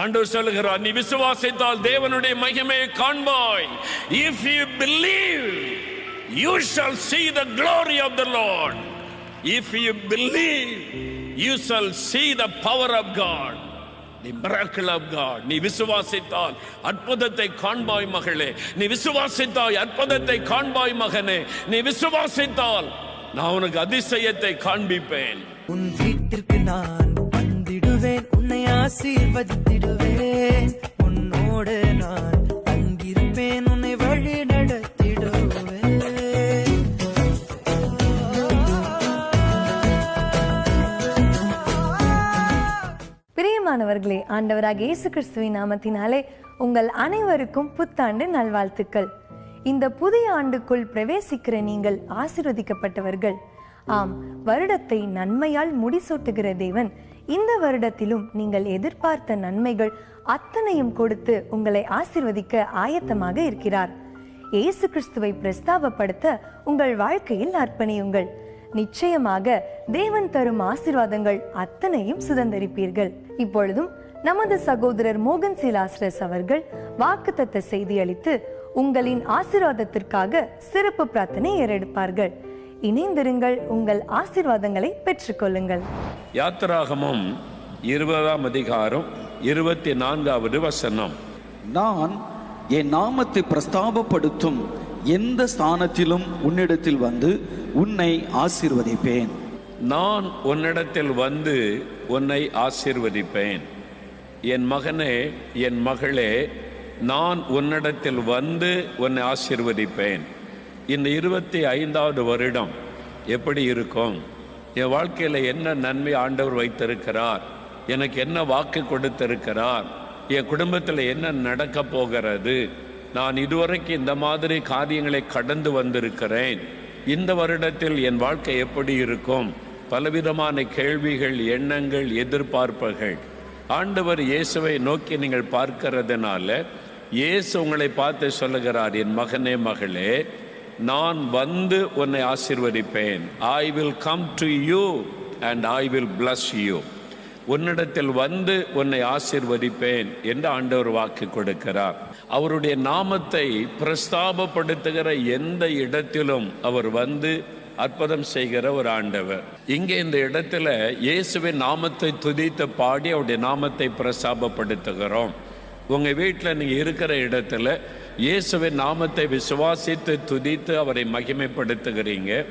ஆண்டவர் சொல்லுகிறார் நீ விசுவாசித்தால் தேவனுடைய மகிமையை காண்பாய். If you believe you shall see the glory of the lord if you believe you shall see the power of God நீ மிராக்கிள் ஆஃப் காட் நீ விசுவாசித்தால் அற்புதத்தை காண்பாய் மகளே. நீ விசுவாசித்தாய் அற்புதத்தை காண்பாய் மகனே. நீ விசுவாசித்தால் நான் உனக்கு அதிசயத்தை காண்பிப்பேன். உன் வீட்டிற்கு நான் ஆசீர்வதித்திடுவேன். உன்னோடு நான் அங்கிருப்பேன். உன்னை வழி நடத்திடுவேன். பிரியமானவர்களே ஆண்டவராக இயேசு கிறிஸ்துவின் நாமத்தினாலே உங்கள் அனைவருக்கும் புத்தாண்டு நல்வாழ்த்துக்கள். இந்த புதிய ஆண்டுக்குள் பிரவேசிக்கிற நீங்கள் ஆசிர்வதிக்கப்பட்டவர்கள். ஆம் வருடத்தை நன்மையால் முடிசூட்டுகிற தேவன் இந்த வருடத்திலும் நீங்கள் எதிர்பார்த்த நன்மைகள் அத்தனையும் கொடுத்து உங்களை ஆசிர்வதிக்க ஆயத்தமாக இருக்கிறார். இயேசு கிறிஸ்துவை பிரஸ்தாபப்படுத்த உங்கள் வாழ்க்கையில் அர்ப்பணியுங்கள். நிச்சயமாக தேவன் தரும் ஆசிர்வாதங்கள் அத்தனையும் சுதந்தரிப்பீர்கள். இப்பொழுதும் நமது சகோதரர் மோகன் சிலாஸ்ரஸ் அவர்கள் வாக்குத்தத்த செய்தி அளித்து உங்களின் ஆசிர்வாதத்திற்காக சிறப்பு பிரார்த்தனை ஏறெடுப்பார்கள். இணைந்திருங்கள் உங்கள் ஆசீர்வாதங்களை பெற்றுக்கொள்ளுங்கள். யாத்திராகமம் இருபதாம் அதிகாரம் இருபத்தி நான்காவது வசனம். நான் என் நாமத்தை பிரஸ்தாபப்படுத்தும் எந்த ஸ்தானத்திலும் உன்னிடத்தில் வந்து உன்னை ஆசீர்வதிப்பேன். நான் உன்னிடத்தில் வந்து உன்னை ஆசீர்வதிப்பேன். என் மகனே என் மகளே நான் உன்னிடத்தில் வந்து உன்னை ஆசீர்வதிப்பேன். இந்த இருபத்தி ஐந்தாவது வருடம் எப்படி இருக்கும்? என் வாழ்க்கையில் என்ன நன்மை ஆண்டவர் வைத்திருக்கிறார்? எனக்கு என்ன வாக்கு கொடுத்திருக்கிறார்? என் குடும்பத்தில் என்ன நடக்க போகிறது? நான் இதுவரைக்கும் இந்த மாதிரி காரியங்களை கடந்து வந்திருக்கிறேன். இந்த வருடத்தில் என் வாழ்க்கை எப்படி இருக்கும்? பலவிதமான கேள்விகள் எண்ணங்கள் எதிர்பார்ப்புகள். ஆண்டவர் இயேசுவை நோக்கி நீங்கள் பார்க்கிறதுனால இயேசு உங்களை பார்த்து சொல்லுகிறார் என் மகனே மகளே நான் வந்து உன்னை ஆசிர்வதிப்பேன். I will come to you and I will bless you உன்னிடத்தில் வந்து உன்னை ஆசிர்வதிப்பேன் என்று ஆண்டவர் வாக்கு கொடுக்கிறார். அவருடைய நாமத்தை பிரஸ்தாபப்படுத்துகிற எந்த இடத்திலும் அவர் வந்து அற்புதம் செய்கிற ஒரு ஆண்டவர். இங்கே இந்த இடத்துல இயேசுவின் நாமத்தை துதித்து பாடி அவருடைய நாமத்தை பிரஸ்தாபப்படுத்துகிறோம். உங்கள் வீட்டில் நீங்கள் இருக்கிற இடத்துல இயேசுவின் நாமத்தை விசுவாசித்து துதித்து அவரை மகிமைப்படுத்துகிறீங்க.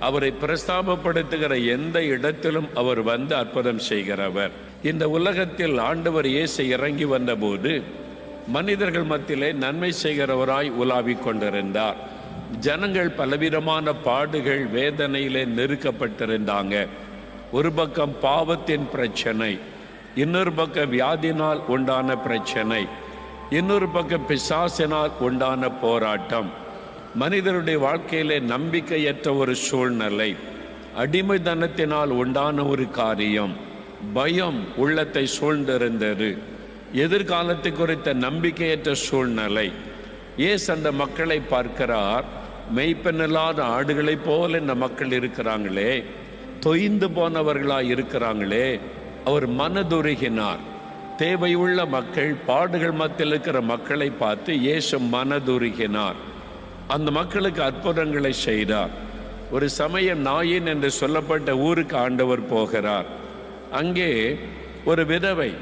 அவரை பிரஸ்தாபப்படுத்துகிற எந்த இடத்திலும் அவர் வந்து அற்புதம் செய்கிறவர். இந்த உலகத்தில் ஆண்டவர் இயேசு இறங்கி வந்தபோது மனிதர்கள் மத்தியிலே நன்மை செய்கிறவராய் உலாவிக் கொண்டிருந்தார். ஜனங்கள் பலவிதமான பாடுகள் வேதனையிலே நெருக்கப்பட்டிருந்தாங்க. ஒரு பக்கம் பாவத்தின் பிரச்சனை இன்னொரு பக்கம் வியாதினால் உண்டான பிரச்சனை. இன்னொரு பக்கம் பிசாசினால் உண்டான போராட்டம். மனிதருடைய வாழ்க்கையிலே நம்பிக்கையற்ற ஒரு சூழ்நிலை. அடிமைதனத்தினால் உண்டான ஒரு காரியம். பயம் உள்ளத்தை சூழ்ந்திருந்தது. எதிர்காலத்தை குறித்த நம்பிக்கையற்ற சூழ்நிலை. ஏஸ் அந்த மக்களை பார்க்கிறார் மெய்ப்பெண்ணில்லாத ஆடுகளைப் போல இந்த மக்கள் இருக்கிறாங்களே. தொய்ந்து போனவர்களாக இருக்கிறாங்களே. அவர் மனதுருகினார். தேவையுள்ள மக்கள் பாடுகள் மத்தியில் இருக்கிற மக்களை பார்த்து இயேசு மனதுருகினார். அந்த மக்களுக்கு அற்புதங்களை செய்தார். ஒரு சமயம் நாயின் என்று சொல்லப்பட்ட ஊருக்கு ஆண்டவர் போகிறார். அங்கே ஒரு விதவை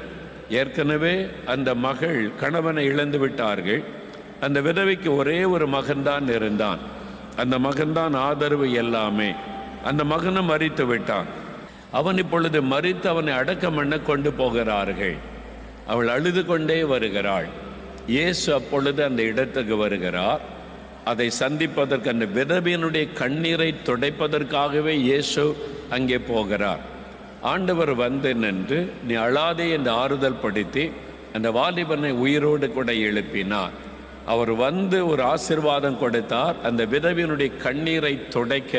ஏற்கனவே அந்த மகள் கணவனை இழந்து விட்டார்கள். அந்த விதவைக்கு ஒரே ஒரு மகன்தான் இருந்தான். அந்த மகன்தான் ஆதரவு எல்லாமே. அந்த மகனும் மறித்து விட்டான். அவன் இப்பொழுது மறித்து அவனை அடக்கம் பண்ண கொண்டு போகிறார்கள். அவள் அழுது கொண்டே வருகிறாள். இயேசு அப்பொழுது அந்த இடத்துக்கு வருகிறார். அதை சந்திப்பதற்கு அந்த விதவியனுடைய கண்ணீரை துடைப்பதற்காகவே இயேசு அங்கே போகிறார். ஆண்டவர் வந்து நின்று நீ அழாதே என்று ஆறுதல் படுத்தி அந்த வாலிபனை உயிரோடு கூட எழுப்பினார். அவர் வந்து ஒரு ஆசிர்வாதம் கொடுத்தார் அந்த விதவியனுடைய கண்ணீரை துடைக்க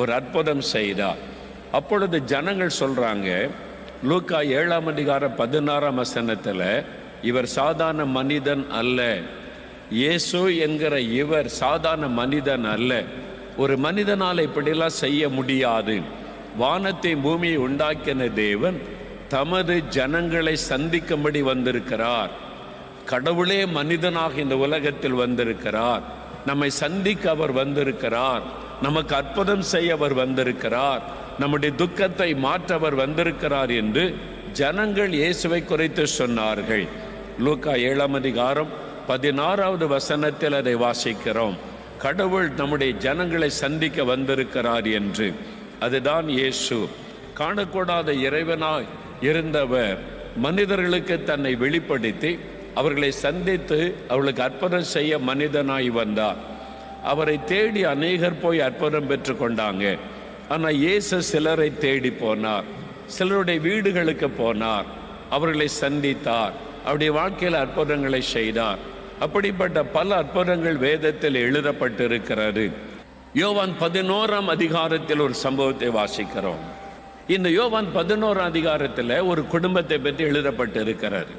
ஒரு அற்புதம் செய்தார். அப்பொழுது ஜனங்கள் சொல்கிறாங்க லூக்கா ஏழாம் அதிகார பதினாறாம் வசனத்தில் இவர் சாதாரண மனிதன் அல்ல. இயேசு என்கிற இவர் சாதாரண மனிதன் அல்ல. ஒரு மனிதனால் இப்படிலாம் செய்ய முடியாது. வானத்தை பூமியை உண்டாக்கின தேவன் தமது ஜனங்களை சந்திக்கும்படி வந்திருக்கிறார். கடவுளே மனிதனாக இந்த உலகத்தில் வந்திருக்கிறார். நம்மை சந்திக்க அவர் வந்திருக்கிறார். நமக்கு அற்புதம் செய்ய அவர் வந்திருக்கிறார். நம்முடைய துக்கத்தை மாற்றவர் வந்திருக்கிறார் என்று ஜனங்கள் இயேசுவை குறைத்து சொன்னார்கள். லூக்கா ஏழாம் அதிகாரம் பதினாறாவது வசனத்தில் அதை வாசிக்கிறோம். கடவுள் நம்முடைய ஜனங்களை சந்திக்க வந்திருக்கிறார் என்று. அதுதான் இயேசு. காணக்கூடாத இறைவனாய் இருந்தவர் மனிதர்களுக்கு தன்னை வெளிப்படுத்தி அவர்களை சந்தித்து அவர்களுக்கு அற்புதம் செய்ய மனிதனாய் வந்தார். அவரை தேடி அநேகர் போய் அற்புதம் பெற்று கொண்டாங்க. ஆனால் இயேசு சிலரை தேடி போனார். சிலருடைய வீடுகளுக்கு போனார். அவர்களை சந்தித்தார். அவருடைய வாழ்க்கையில் அற்புதங்களை செய்தார். அப்படிப்பட்ட பல அற்புதங்கள் வேதத்தில் எழுதப்பட்டிருக்கிறது. யோவான் பதினோராம் அதிகாரத்தில் ஒரு சம்பவத்தை வாசிக்கிறோம். இந்த யோவான் பதினோராம் அதிகாரத்தில் ஒரு குடும்பத்தை பற்றி எழுதப்பட்டிருக்கிறது.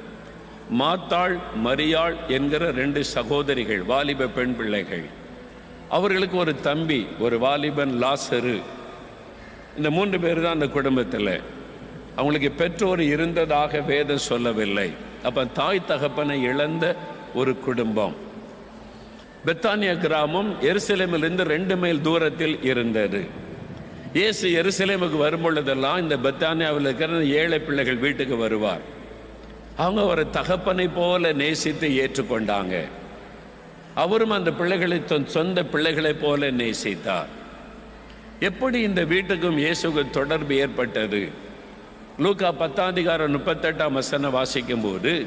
மாத்தாள் மரியாள் என்கிற ரெண்டு சகோதரிகள் வாலிப பெண் பிள்ளைகள். அவர்களுக்கு ஒரு தம்பி ஒரு வாலிபன் லாசரு. இந்த மூன்று பேர் தான் அந்த குடும்பத்தில். அவங்களுக்கு பெற்றோர் இருந்ததாக வேதம் சொல்லவில்லை. அப்போ தாய் தகப்பனை இழந்த ஒரு குடும்பம். பெத்தானியா கிராமம் எருசலேமிலிருந்து ரெண்டு மைல் தூரத்தில் இருந்தது. இயேசு எருசலேமுக்கு வரும்பொழுதெல்லாம் இந்த பெத்தானியாவில் இருக்கிற ஏழை பிள்ளைகள் வீட்டுக்கு வருவார். அவங்க ஒரு தகப்பனை போல நேசித்து ஏற்றுக்கொண்டாங்க. அவரும் அந்த பிள்ளைகளை தன் சொந்த பிள்ளைகளைப் போல நேசித்தார். எப்படி இந்த வீட்டுக்கும் இயேசுக்கும் தொடர்பு ஏற்பட்டது? லூக்கா பத்தாதிகாரம் முப்பத்தெட்டாம் வசனம் வாசிக்கும் போது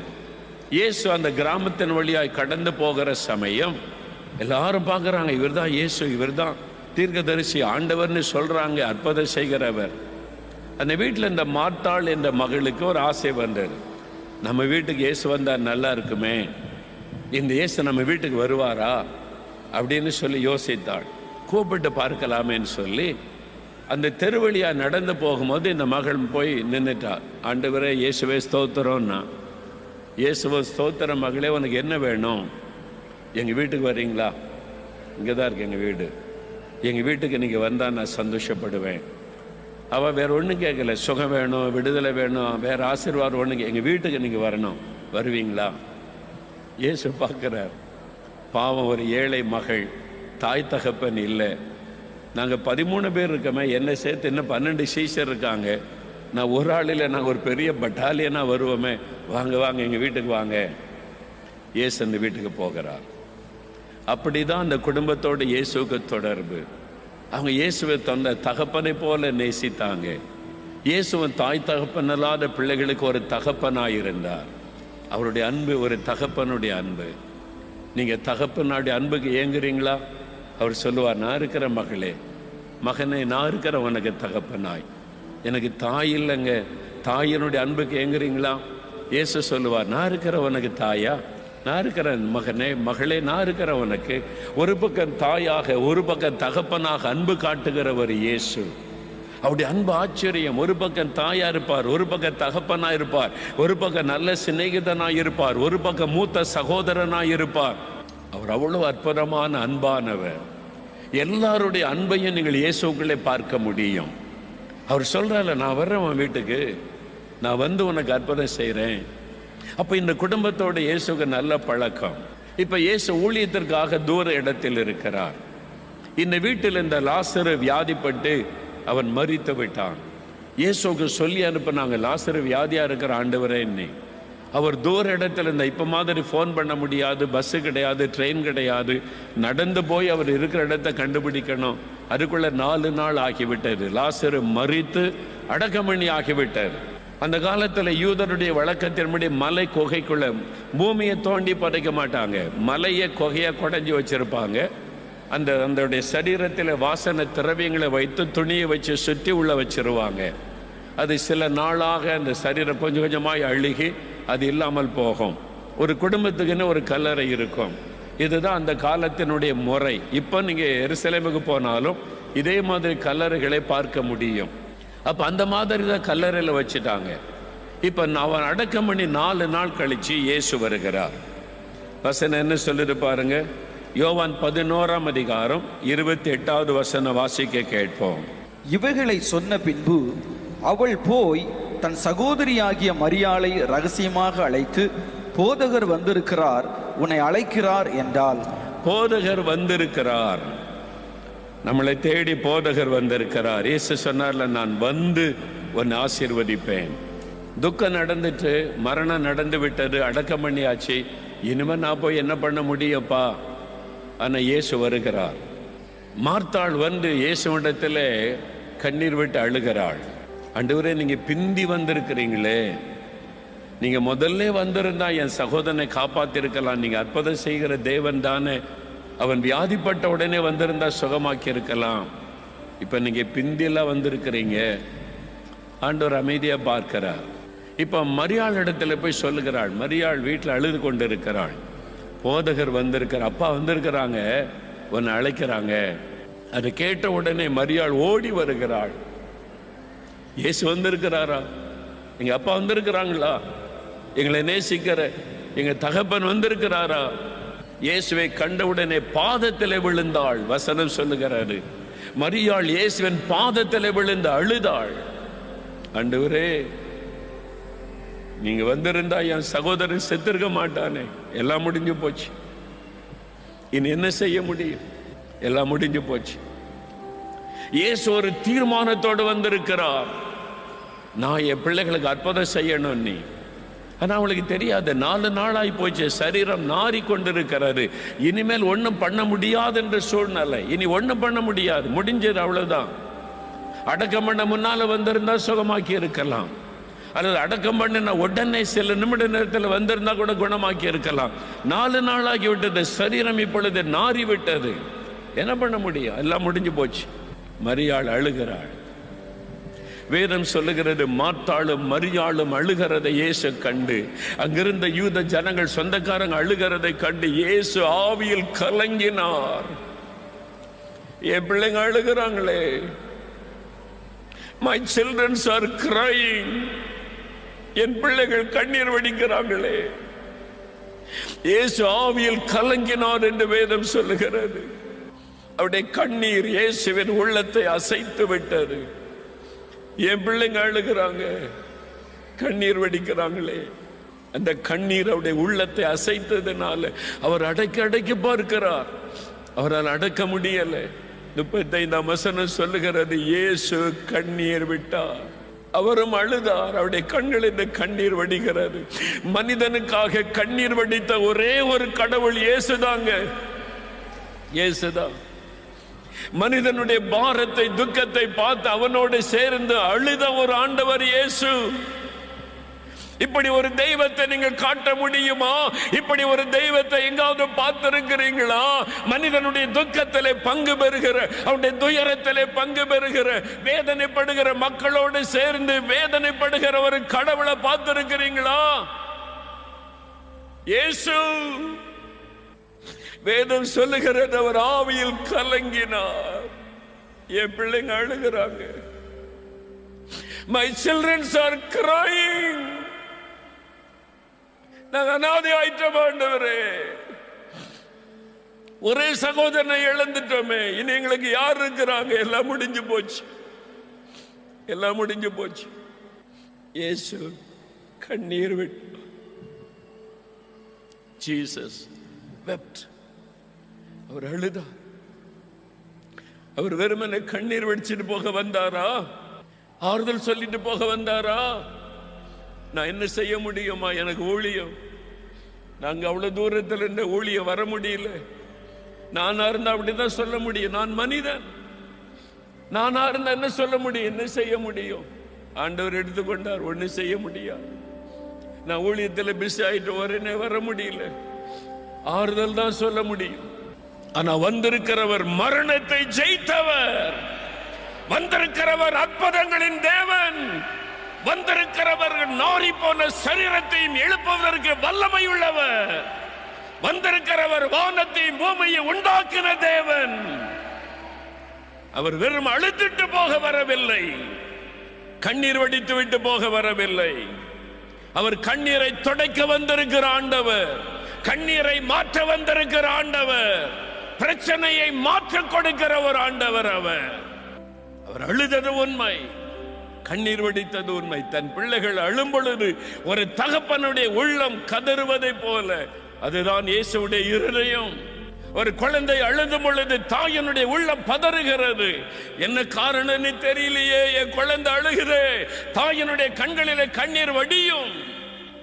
இயேசு அந்த கிராமத்தின் வழியாய் கடந்து போகிற சமயம் எல்லாரும் பார்க்குறாங்க இவர்தான் இயேசு இவர்தான். தீர்க்கதரிசி ஆண்டவர்னு சொல்கிறாங்க அற்புதம் செய்கிறவர். அந்த வீட்டில் இந்த மார்த்தாள் என்ற மகளுக்கு ஒரு ஆசை வந்தது. நம்ம வீட்டுக்கு இயேசு வந்தால் நல்லா இருக்குமே. இந்த இயேசு நம்ம வீட்டுக்கு வருவாரா? அப்படின்னு சொல்லி யோசித்தாள். கூப்பிட்டு பார்க்கலாமேன்னு சொல்லி அந்த தெருவழியா நடந்து போகும்போது இந்த மகள் போய் நின்றுட்டாள் ஆண்டவரே இயேசுவே ஸ்தோத்திரம்னா. இயேசுவ ஸ்தோத்திர மகளே உனக்கு என்ன வேணும்? எங்கள் வீட்டுக்கு வர்றீங்களா? இங்கே தான் இருக்கு எங்கள் வீடு. எங்கள் வீட்டுக்கு நீங்கள் வந்தால் நான் சந்தோஷப்படுவேன். அவள் வேற ஒன்றும் கேட்கல சுகம் வேணும் விடுதலை வேணும் வேற ஆசீர்வாதம் ஒன்று எங்கள் வீட்டுக்கு நீங்கள் வரணும். வருவீங்களா? இயேசு பார்க்குறார். பாவம் ஒரு ஏழை மகள். தாய் தகப்பன் இல்லை. நாங்கள் பதிமூணு பேர் இருக்கோமே என்னை சேர்த்து இன்னும் பன்னெண்டு சீஷர் இருக்காங்க. நான் ஒரு ஆளில் நாங்கள் ஒரு பெரிய பட்டாலியனாக வருவோமே. வாங்க வாங்க எங்கள் வீட்டுக்கு வாங்க. இயேசு அந்த வீட்டுக்கு போகிறார். அப்படிதான் அந்த குடும்பத்தோடு இயேசுவுக்கு தொடர்பு. அவங்க இயேசுவை தந்த தகப்பனை போல நேசித்தாங்க. இயேசுவன் தாய் தகப்பன் இல்லாத பிள்ளைகளுக்கு ஒரு தகப்பனாய் இருந்தார். அவருடைய அன்பு ஒரு தகப்பனுடைய அன்பு. நீங்க தகப்பனுடைய அன்புக்கு ஏங்குறீங்களா? அவர் சொல்லுவார் நான் இருக்கிற மகளே மகனே நான் இருக்கிற உனக்கு தகப்பனாய். எனக்கு தாய் இல்லைங்க. தாயினுடைய அன்புக்கு ஏங்குறீங்களா? இயேசு சொல்லுவார் நான் இருக்கிற உனக்கு தாயா? நான் இருக்கிறேன் மகனே மகளே நான் இருக்கிற உனக்கு. ஒரு பக்கம் தாயாக ஒரு பக்கம் தகப்பனாக அன்பு காட்டுகிறவர் இயேசு. அவருடைய அன்பு ஆச்சரியம். ஒரு பக்கம் தாயா இருப்பார் ஒரு பக்கம் தகப்பனா இருப்பார். ஒரு பக்கம் நல்ல சிநேகிதனா இருப்பார் ஒரு பக்கம் மூத்த சகோதரனா இருப்பார். அவர் அவ்வளோ அற்புதமான அன்பானவர். எல்லாருடைய அன்பையும் நீங்கள் இயேசுக்குள்ளே பார்க்க முடியும். அவர் சொல்கிறால நான் வர்றேன் உன் வீட்டுக்கு. நான் வந்து உனக்கு அற்புதம் செய்கிறேன் அப்போ இந்த குடும்பத்தோட இயேசுக்கு நல்ல பழக்கம். இப்போ இயேசு ஊழியத்திற்காக தூர இடத்தில் இருக்கிறார். இந்த வீட்டில் இந்த லாசரு வியாதிப்பட்டு அவன் மறித்து விட்டான். இயேசுக்கு சொல்லி அனுப்புனாங்க லாசரு வியாதியாக இருக்கிற ஆண்டவரே என்னை அவர் தூர இடத்துல இருந்த இப்போ மாதிரி ஃபோன் பண்ண முடியாது பஸ்ஸு கிடையாது ட்ரெயின் கிடையாது. நடந்து போய் அவர் இருக்கிற இடத்த கண்டுபிடிக்கணும். அதுக்குள்ள நாலு நாள் ஆகிவிட்டது. லாசரு மறித்து அடக்கமணி ஆகிவிட்டார். அந்த காலத்தில் யூதருடைய வழக்கத்தின்படி மலை குகைக்குள்ள பூமியை தோண்டி புதைக்க மாட்டாங்க. மலையை குகையை குடஞ்சி வச்சிருப்பாங்க. அந்த அதனுடைய சரீரத்தில் வாசனை திரவியங்களை வைத்து துணியை வச்சு சுற்றி உள்ள வச்சிருவாங்க. அது சில நாளாக அந்த சரீரம் கொஞ்சம் கொஞ்சமாக அழுகி அது இல்லாமல் போகும். ஒரு குடும்பத்துக்குன்னு ஒரு கல்லறை இருக்கும். இதுதான் அந்த காலத்தினுடைய முறை. இப்போ நீங்கள் எருசலேமுக்கு போனாலும் இதே மாதிரி கல்லறைகளை பார்க்க முடியும். அப்போ அந்த மாதிரி தான் கல்லறையில் வச்சுட்டாங்க. இப்போ அவன் அடக்கம் பண்ணி நாலு நாள் கழித்து இயேசு வருகிறார். வசனம் என்ன சொல்லிட்டு பாருங்க? யோவான் பதினோராம் அதிகாரம் இருபத்தி எட்டாவது வசனம் வாசிக்க கேட்போம். இவைகளை சொன்ன பின்பு அவள் போய் தன் சகோதரியாகிய மரியாளை ரகசியமாக அழைத்து போதகர் வந்திருக்கிறார் உன்னை அழைக்கிறார் என்றால் போதகர் வந்திருக்கிறார். நம்மளை தேடி போதகர் வந்திருக்கிறார். இயேசு சொன்னார்ல நான் வந்து உன்னை ஆசீர்வதிப்பேன். துக்கம் நடந்துட்டு மரணம் நடந்து விட்டது அடக்கம் பண்ணியாச்சு. இனிமே நான் போய் என்ன பண்ண முடியப்பா ஆனால் இயேசு வருகிறார். மார்த்தாள் வந்து இயேசுவிடத்துல கண்ணீர் விட்டு அழுகிறாள். ஆண்டவரே நீங்கள் பிந்தி வந்திருக்கிறீங்களே. நீங்கள் முதல்ல வந்திருந்தா என் சகோதரனை காப்பாற்றிருக்கலாம் நீங்கள் அற்புதம் செய்கிற தேவன் தானே. அவன் வியாதிப்பட்ட உடனே வந்திருந்தா சுகமாக்கி இருக்கலாம். இப்போ நீங்கள் பிந்தியெல்லாம் வந்திருக்கிறீங்க. ஆண்டவர் அமைதியாக பார்க்கிறார். இப்போ மரியாள் இடத்துல போய் சொல்லுகிறாள். மரியாள் வீட்டில் அழுது கொண்டு இருக்கிறாள் போதகர் வந்திருக்கிறார். அப்பா வந்திருக்கிறாங்க. உன்னை அழைக்கிறாங்க. அதை கேட்ட உடனே மரியாள் ஓடி வருகிறாள். இயேசு வந்திருக்கிறாரா? எங்க அப்பா வந்திருக்கிறாங்களா? எங்களை நேசிக்கிற எங்க தகப்பன் வந்திருக்கிறாரா? இயேசுவை கண்டவுடனே பாதத்தில் விழுந்தாள் வசனம் சொல்லுகிறாரு மரியாள் இயேசுவின் பாதத்தில் விழுந்து அழுதாள். அண்டுவரே நீங்க வந்திருந்தா என் சகோதரன் செத்திருக்க மாட்டானே. எல்லாம் முடிஞ்சு போச்சு. இனி என்ன செய்ய முடியும்? எல்லாம் முடிஞ்சு போச்சு. இயேசு ஒரு தீர்மானத்தோடு வந்திருக்கிறார். நான் என் பிள்ளைகளுக்கு அற்புதம் செய்யணும் நீ. ஆனால் அவளுக்கு தெரியாது. நாலு நாளாகி போச்சு. சரீரம் நாறி கொண்டிருக்கிறாரு இனிமேல் ஒன்றும் பண்ண முடியாது என்ற சூழ்நிலை. இனி ஒன்றும் பண்ண முடியாது. முடிஞ்சது அவ்வளோதான் அடக்கம் பண்ண முன்னால் வந்திருந்தா சுகமாக்கி இருக்கலாம். அல்லது அடக்கம் பண்ணின உடனே சில நிமிட நேரத்தில் வந்திருந்தா கூட குணமாக்கி இருக்கலாம். நாலு நாளாகி விட்டது. சரீரம் இப்பொழுது நாறி விட்டது என்ன பண்ண முடியும்? எல்லாம் முடிஞ்சு போச்சு. மரியாள் அழுகிறாள். வேதம் சொல்லுகிறது மாத்தாளும் மரியாளும் அழுகிறதை இயேசு கண்டு. அங்கிருந்த யூத ஜனங்கள் சொந்தக்காரங்க அழுகிறதை கண்டு இயேசு ஆவியில் கலங்கினார். என் பிள்ளைங்க அழுகிறாங்களே. மை சில்ட்ரன்ஸ் ஆர் கிரைங் என் பிள்ளைகள் கண்ணீர் வடிக்கிறாங்களே. இயேசு ஆவியில் கலங்கினார் என்று வேதம் சொல்லுகிறது. அவருடைய கண்ணீர் இயேசுவின் உள்ளத்தை அசைத்து விட்டது என் பிள்ளைங்க அழுகிறாங்க. கண்ணீர் வடிக்கிறாங்களே. அந்த கண்ணீர் அவருடைய உள்ளத்தை அசைத்ததுனால அவர் அடக்கி அடைக்க பார்க்கிறார். அவரால் அடக்க முடியல. முப்பத்தைந்தாம் வசனம் சொல்லுகிறது இயேசு கண்ணீர் விட்டார். அவரும் அழுதார். அவருடைய கண்கள் இந்த கண்ணீர் வடிகிறது. மனிதனுக்காக கண்ணீர் வடித்த ஒரே ஒரு கடவுள் இயேசுதாங்க. இயேசுதான். மனிதனுடைய பாரத்தை துக்கத்தை பார்த்து அவனோடு சேர்ந்து அழுத ஒரு ஆண்டவர் இயேசு. இப்படி ஒரு தெய்வத்தை நீங்க காட்ட முடியுமா? இப்படி ஒரு தெய்வத்தை எங்காவது பார்த்திருக்கிறீங்களா? மனிதனுடைய துக்கத்திலே பங்கு பெறுகிற அவனுடைய துயரத்திலே பங்கு பெறுகிற வேதனைப்படுகிற மக்களோடு சேர்ந்து வேதனைப்படுகிற ஒரு கடவுளை பார்த்திருக்கிறீங்களா? இயேசு. வேதம் சொல்லுகிறது அவர் ஆவியில் கலங்கினார். என் பிள்ளைங்க அழுகிறாங்க. மை சில்ட்ரன்ஸ் ஆர் கிரைங் நாங்க அனாதை ஆயிட்டோம் ஆண்டவரே ஒரே சகோதரனை இழந்துட்டோமே. இனி எங்களுக்கு யார் இருக்கிறாங்க? எல்லாம் முடிஞ்சு போச்சு. எல்லாம் முடிஞ்சு போச்சு. இயேசு கண்ணீர் விட்டு. ஜீசஸ் வெப்ட் அவர் அழுதா? அவர் வெறுமனை கண்ணீர் வெடிச்சிட்டு போக வந்தாரா? ஆறுதல் சொல்லிட்டு போக வந்தாரா? நான் என்ன செய்ய முடியுமா? எனக்கு ஊழியம். நாங்க அவ்வளவு தூரத்தில் இருந்த ஊழியம் வர முடியல. நானா இருந்தா அப்படிதான் சொல்ல முடியும். நான் மனிதன். நானா இருந்தா என்ன சொல்ல முடியும்? என்ன செய்ய முடியும்? ஆண்டவர் எடுத்துக்கொண்டார். ஒண்ணு செய்ய முடியாது. நான் ஊழியத்தில் பிஸி ஆயிட்டு வரேனே வர முடியல. ஆறுதல் தான் சொல்ல முடியும். ஆனா வந்திருக்கிறவர் மரணத்தை ஜெயித்தவர். வந்திருக்கிறவர் அற்புதங்களின் தேவன். வந்திருக்கிறவர் நாரி போன சரீரத்தையும் எழுப்புவதற்கு வல்லமை உள்ளவர் வந்திருக்கிறவர் வானத்தையும் பூமியை உண்டாக்கின தேவன். அவர் வெறும் அழுத்திட்டு போக வரவில்லை. கண்ணீர் வடித்து விட்டு போக வரவில்லை. அவர் கண்ணீரை துடைக்க வந்திருக்கிற ஆண்டவர். கண்ணீரை மாற்ற வந்திருக்கிற ஆண்டவர். பிரச்சனையை மாற்ற கொடுக்கிற ஒரு ஆண்டவர் அவர். அவர் அழுதது உண்மை. கண்ணீர் வடித்தது உண்மை. தன் பிள்ளைகள் அழும் பொழுது ஒரு தகப்பனுடைய உள்ளம் கதறுவதை போல. அதுதான் இயேசுடைய இருதயம். ஒரு குழந்தை அழுதும் பொழுது தாயினுடைய உள்ளம் பதறுகிறது. என்ன காரணம்னு தெரியலையே என் குழந்தை அழுகுது. தாயினுடைய கண்களிலே கண்ணீர் வடியும்.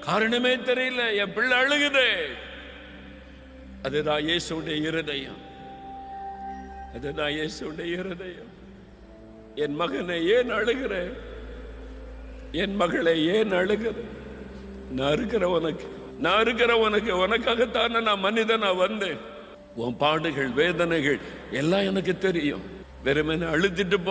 காரணமே தெரியல என் பிள்ளை அழுகுது. அதுதான் இயேசுடைய இருதயம். அதுதான் இயேசுடைய இருதயம். என் மகனை ஏன் அழுகிற என் மகளை ஏன் அழுகிற நான் இருக்கிற உனக்கு நான் இருக்கிற உனக்கு உனக்காகத்தானே நான் மனிதனா வந்தேன். உன் பாடுகள் வேதனைகள் எல்லாம் எனக்கு தெரியும். வெறுமனே அழுத்திட்டு போ